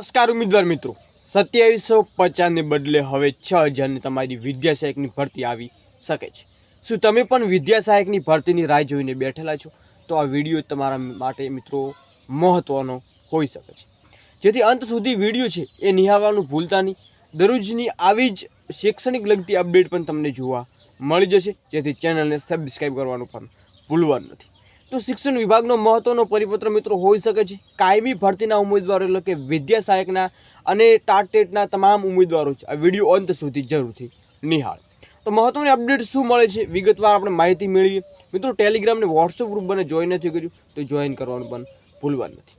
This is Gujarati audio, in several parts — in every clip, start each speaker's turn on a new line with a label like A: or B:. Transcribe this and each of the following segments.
A: નમસ્કાર ઉમેદવાર મિત્રો. સત્યાવીસો પચાસને બદલે હવે છ હજારની તમારી વિદ્યા સહાયકની ભરતી આવી શકે છે. શું તમે પણ વિદ્યા સહાયકની ભરતીની રાહ જોઈને બેઠેલા છો? તો આ વીડિયો તમારા માટે મિત્રો મહત્ત્વનો હોઈ શકે છે. જેથી અંત સુધી વીડિયો છે એ નિહાળવાનું ભૂલતા નહીં. દરરોજની આવી જ શૈક્ષણિક લગતી અપડેટ પણ તમને જોવા મળી જશે. જેથી ચેનલને સબસ્ક્રાઈબ કરવાનું પણ ભૂલવાનું નથી. તો શિક્ષણ વિભાગનો મહત્વનો પરિપત્ર મિત્રો હોઈ શકે છે. કાયમી ભરતીના ઉમેદવારો એટલે કે વિદ્યા સહાયકના અને ટાટેટના તમામ ઉમેદવારો છે. આ વીડિયો અંત સુધી જરૂરથી નિહાળ. તો મહત્વની અપડેટ શું મળે છે? વિગતવાર આપણે માહિતી મેળવીએ. મિત્રો ટેલિગ્રામને વોટ્સઅપ ગ્રુપ બને જોઈન નથી કર્યું, તો જોઈન કરવાનું પણ ભૂલવાનું નથી.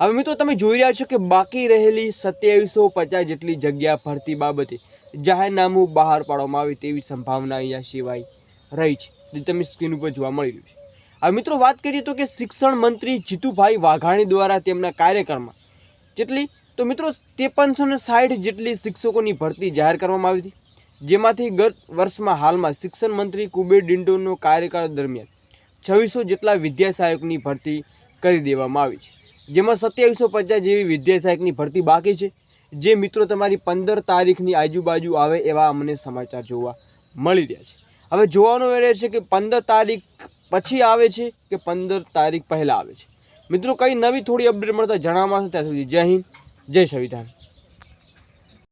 A: હવે મિત્રો, તમે જોઈ રહ્યા છો કે બાકી રહેલી સત્યાવીસો પચાસ જેટલી જગ્યા ભરતી બાબતે જાહેરનામું બહાર પાડવામાં આવે તેવી સંભાવના અહીંયા સિવાય રહી છે. જે તમે સ્ક્રીન ઉપર જોવા મળી રહ્યું છે. હવે મિત્રો વાત કરીએ તો કે શિક્ષણ મંત્રી જીતુભાઈ વાઘાણી દ્વારા તેમના કાર્યક્રમમાં જેટલી, તો મિત્રો ત્રેપનસો ને સાઠ જેટલી શિક્ષકોની ભરતી જાહેર કરવામાં આવી હતી, જેમાંથી ગત વર્ષમાં હાલમાં શિક્ષણ મંત્રી કુબેર ડિંડોનો કાર્યકાળ દરમિયાન છવ્વીસો જેટલા વિદ્યા સહાયકની ભરતી કરી દેવામાં આવી છે. જેમાં સત્યાવીસો પચાસ જેવી વિદ્યા સહાયકની ભરતી બાકી છે. જે મિત્રો તમારી પંદર તારીખની આજુબાજુ આવે એવા અમને સમાચાર જોવા મળી રહ્યા છે. હવે જોવાનું એ રહે છે કે પંદર તારીખ પછી આવે છે કે પંદર તારીખ પહેલાં આવે છે. મિત્રો, કંઈ નવી થોડી અપડેટ મળતા જણાવવામાં ત્યાં સુધી. જય હિન્દ, જય સંવિધાન.